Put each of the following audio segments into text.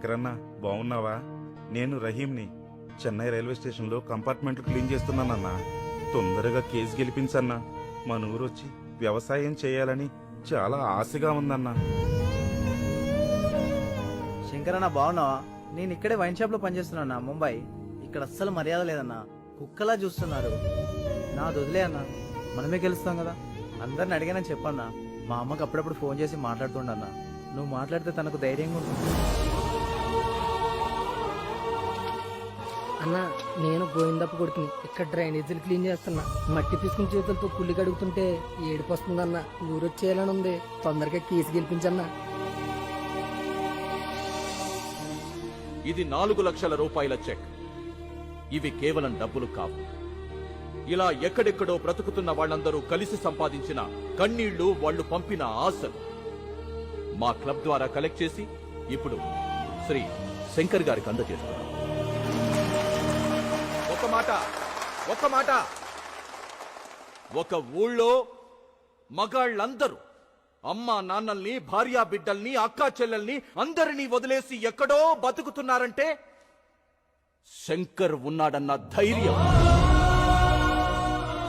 శంకరన్న బాగున్నావా నేను రహీంని. చెన్నై రైల్వే స్టేషన్లో కంపార్ట్మెంట్లు క్లీన్ చేస్తున్నానన్నా. తొందరగా కేసు గెలిపించన్నా. మన ఊరొచ్చి వ్యవసాయం చేయాలని చాలా ఆశగా ఉందన్నా. శంకరన్న బాగున్నావా నేను ఇక్కడే వైన్ షాప్లో పనిచేస్తున్నా ముంబై. ఇక్కడ అస్సలు మర్యాద లేదన్నా. కుక్కలా చూస్తున్నారు. నా వదిలే అన్న. మనమే గెలుస్తాం కదా. అందరిని అడిగానని చెప్పన్నా. మా అమ్మకి అప్పుడప్పుడు ఫోన్ చేసి మాట్లాడుతుండన్నా. నువ్వు మాట్లాడితే తనకు ధైర్యంగా ఉంటుంది. అన్న నేను గోవిందప్ప కొడుకుని ఇక్కడ డ్రైనేజీలు క్లీన్ చేస్తున్నా. మట్టి పిసుకుని చేతులతో కుళ్ళి కడుగుతుంటే ఏడుపు వస్తుందన్న ఊరొచ్చేయాలని ఉంది. తొందరగా కేసు గెలిపించన్నా. ఇది నాలుగు లక్షల రూపాయల చెక్. ఇవి కేవలం డబ్బులు కావు. ఇలా ఎక్కడెక్కడో బ్రతుకుతున్న వాళ్ళందరూ కలిసి సంపాదించిన కన్నీళ్ళు వాళ్ళు పంపిన ఆశలు. మా క్లబ్ ద్వారా కలెక్ట్ చేసి ఇప్పుడు శ్రీ శంకర్ గారికి అందజేస్తున్నాం. మాట. ఒక మాట. ఒక ఊళ్ళో మగాళ్ళందరూ అమ్మా నాన్నల్ని భార్యా బిడ్డల్ని అక్కా చెల్లెల్ని అందరినీ వదిలేసి ఎక్కడో బతుకుతున్నారంటే శంకర్ ఉన్నాడన్న ధైర్యం.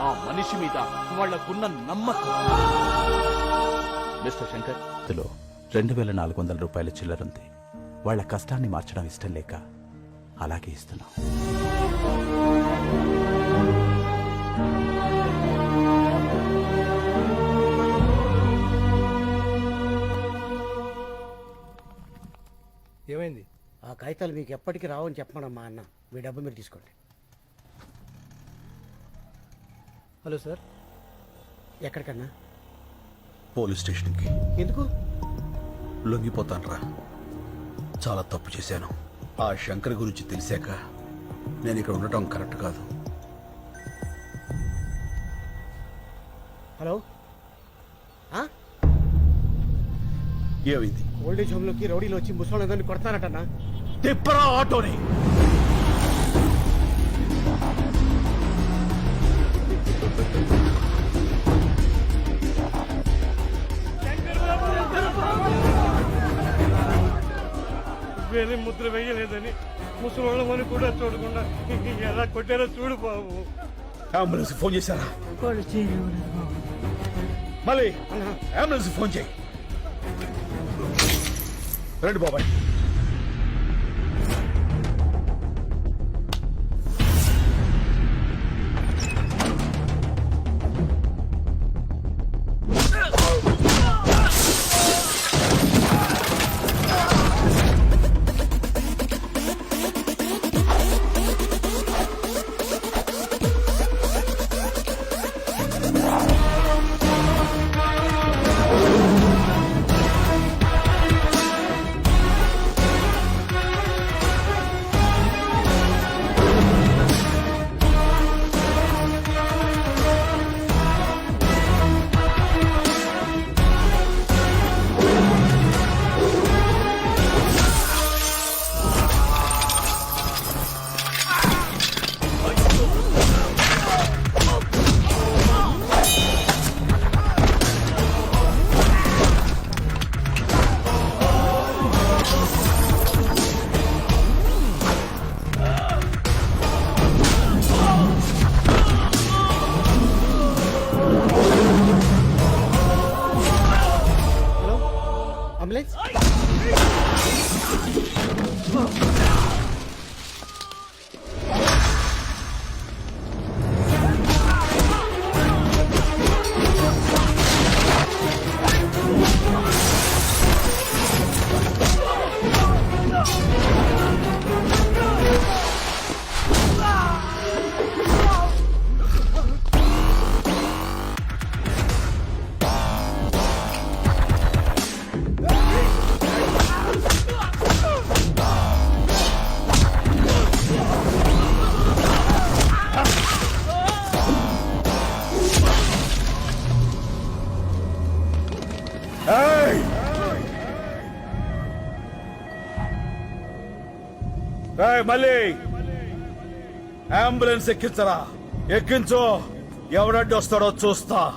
ఆ మనిషి మీద వాళ్ళకున్న నమ్మకం. మిస్టర్ శంకర్. ఇందులో రెండు వేల నాలుగు వందల రూపాయల చిల్లరుంది. వాళ్ళ కష్టాన్ని మార్చడం ఇష్టం లేక అలాగే ఇస్తున్నాం. ఏమైంది? ఆ కాగితాలు మీకు ఎప్పటికీ రావని చెప్పమడం మా అన్న. మీ డబ్బు మీరు తీసుకోండి. Hello sir. ఎక్కడికన్నా? పోలీస్ స్టేషన్కి. ఎందుకు? లొంగిపోతానురా. చాలా తప్పు చేశాను. ఆ శంకర్ గురించి తెలిసాక నేను ఇక్కడ ఉండటం కరెక్ట్ కాదు. హలో? ఏమైంది? ఓల్డేజ్ హోమ్లోకి రౌడీలు వచ్చి ముసలి కొడతారటన్నా? తిప్పరా ఆటోని! వేరే ముద్ర వేయలేదని ముసలోళ్ళమని కూడా చూడకుండా ఎలా కొట్టారో చూడు బాబు. అంబులెన్స్ ఫోన్ చేశారా? మళ్ళీ అంబులెన్స్ ఫోన్ చేయి. రండి బాబాయ్. మళ్ళీ! అంబులెన్స్ ఎక్కించరా? ఎక్కించో. ఎవడడ్డి వస్తాడో చూస్తా.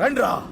రండ్రా.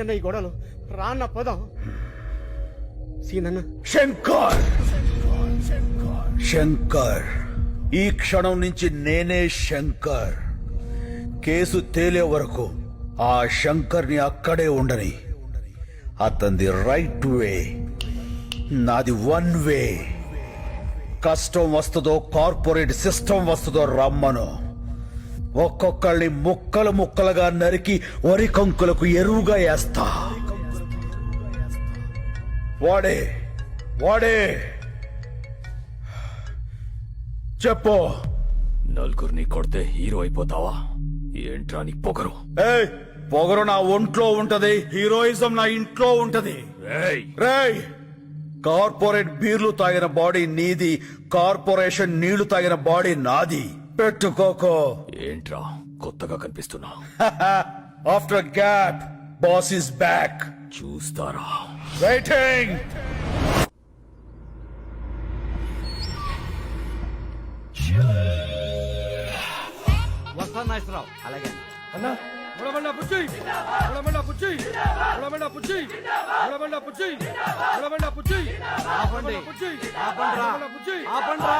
మనకెందుకన్నా ఈ గొడవలు రాన్న పదం. సీనన్న శంకర్! శంకర్. ఈ క్షణం నుంచి నేనే శంకర్. కేసు తేలే వరకు ఆ శంకర్ని అక్కడే ఉండని. అతనిది రైట్ వే. నాది వన్ వే. కష్టం వస్తుందో కార్పొరేట్ సిస్టమ్ వస్తుందో రమ్మను. ఒక్కొక్కళ్ళని ముక్కలు ముక్కలుగా నరికి వరి కంకులకు ఎరువుగా వేస్తా వాడే వాడే. చెప్పు. నలుగురిని కొడితే హీరో అయిపోతావా? ఏంట్రా నీ పొగరు? ఏయ్ పొగరు నా ఒంట్లో ఉంటది హీరోయిజం నా ఇంట్లో ఉంటది. రేయ్ కార్పొరేట్ బీర్లు తాగిన బాడీ నీది కార్పొరేషన్ నీళ్ళు తాగిన బాడీ నాది. పెట్టుకోకో ఏంట్రా కొత్తగా కనిపిస్తున్నా? After gap boss is back చూస్తారా? వెయిటింగ్ వస్తాను నాగేశ్వరరావు. అలాగే. ఆపండి. ఆపండ్రా. ఆపండ్రా.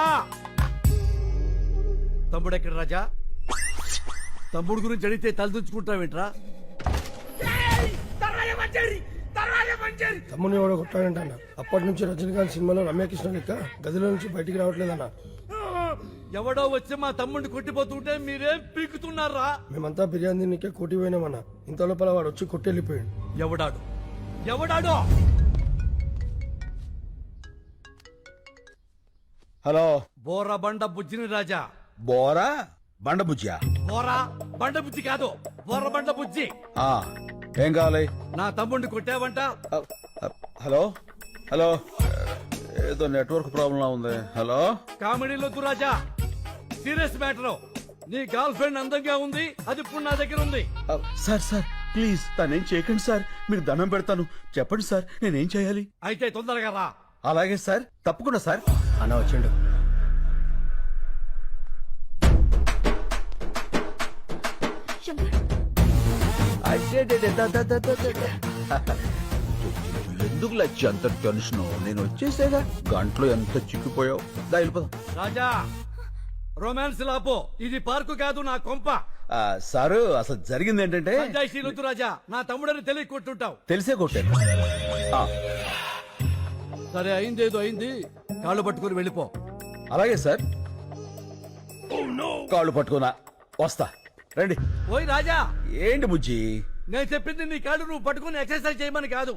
తమ్ముడు ఎక్కడ రాజా? తమ్ముడు గురించి అడిగితే తలదించుకుంటావేంట్రా తమ్ముని ఎవడో కొట్టాడంట అప్పటి నుంచి రజనీకాంత్ సినిమాలో రమ్యకృష్ణ లెక్క గదిలో నుంచి బయటికి రావట్లేదన్న. ఎవడో వచ్చి మా తమ్ముడిని కొట్టిపోతుంటే మీరేం పీకుతున్నారా? మేమంతా బిర్యానీ తినకే కోటి పోయినామన్న. ఇంత లోపల వాడు వచ్చి కొట్టెళ్ళిపోయాడు. ఎవడాడు? ఎవడాడు? హలో. బోరా బండ బుజ్జిని రాజా. బోరా బండబుజ్జా బోరా బండ బుజ్జి కాదు బోర బండ బుజ్జి. ఆ, ఏం కావాలి? నా తమ్ముడిని కొట్టావంట. అ, అ, హలో? హలో? ఏదో నెట్వర్క్ ప్రాబ్లం ఉంది. హలో? కామెడీలో రాజా సీరియస్ మ్యాటర్. నీ గర్ల్ ఫ్రెండ్ అందంగా ఉంది అది ఇప్పుడు నా దగ్గర ఉంది. అ, సార్ సార్ ప్లీజ్ తనేం చేయకండి సార్. మీకు దండం పెడతాను. చెప్పండి సార్ నేనేం చేయాలి? అయితే తొందరగా రా. అలాగే సార్ తప్పకుండా సార్. అన్న వచ్చిండు. ఎందుకు లచ్చి అంత టెన్షన్? నేను వచ్చేసేగా. గంటలో ఎంత చిక్కిపోయావు? దా వెళ్ళిపోదాం. రాజా రొమాన్స్ లాపో. ఇది పార్కు కాదు నా కొంప. సారు అసలు జరిగింది ఏంటంటే సంజయ్ రాజా. నా తమ్ముడని తెలియ కొట్టుంటావు. తెలిసే కొట్టాను. ఆ, సరే అయిందేదో అయింది. కాళ్ళు పట్టుకుని వెళ్ళిపో. అలాగే సార్. కాళ్ళు పట్టుకున్నా. వస్తా. రండి. ఓయ్ రాజా. ఏంటి బుజ్జి నేను చెప్పింది నీ కాళ్ళు నువ్వు పట్టుకుని ఎక్సర్సైజ్ చేయమని కాదు.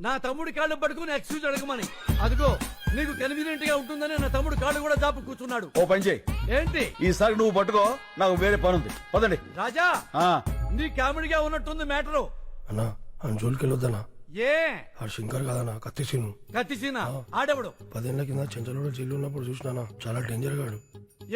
నా తమ్ముడి కాళ్ళు పట్టుకుని ఎక్సర్సైజ్ అడగమని. అదిగో నీకు కన్వీనియంట్గా ఉంటుందని నా తమ్ముడు కాళ్ళు కూడా దాపు కూర్చున్నాడు. ఓ పని చేయి. ఏంటి? ఈసారి నువ్వు పట్టుకో నాకు వేరే పని ఉంది పదండి. రాజా ఆ, నీ కామెడీగా ఉన్నట్టుంది మ్యాటరు. అన్న ఆయన జోలికి వెళ్ళొద్దన్నా. ఏ? ఆ శంకర్ కాదన్న కత్తిసీను కత్తిసీన ఆడెవడు? పదేళ్ళ కింద చెంచలోడు జైలు ఉన్నప్పుడు చూసినానా చాలా డేంజర్ గాడు.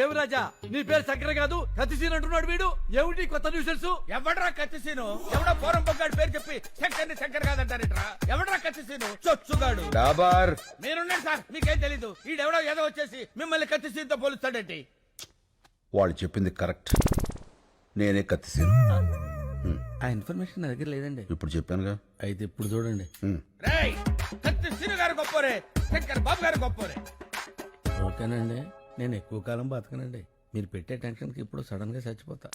ఏమి రాజా? నీ పేరు చక్కెర కాదు కత్తిసీన అంటున్నాడు వీడు. ఏమిటి కొత్త న్యూసెన్స్ ఎవడ్రా కత్తిసీను? ఎవడో పోరం బొగ్గాడు పేరు చెప్పి శంకర్ని శంకర్ కాదంటారేట్రా? ఎవడ్రా కత్తిసీను? చొచ్చుగాడు. డాబార్. మీరున్నారు సార్ మీకేం తెలీదు. ఈడెవడో ఏదో వచ్చేసి మిమ్మల్ని కత్తిసీనుతో పోలుస్తాడేంటి? వాళ్ళు చెప్పింది కరెక్ట్. నేనే కత్తిసాను. ఆ ఇన్ఫర్మేషన్ నా దగ్గర లేదండి. ఇప్పుడు చెప్పానుగా? అయితే ఇప్పుడు చూడండి. రేయ్ కత్తిసీను గారు గొప్పరే శంకర్ బాబు గారు గొప్పరే. ఓకేనండి. నేను ఎక్కువ కాలం బతకనండి. మీరు పెట్టే టెన్షన్కి ఇప్పుడు సడన్గా చచ్చిపోతా.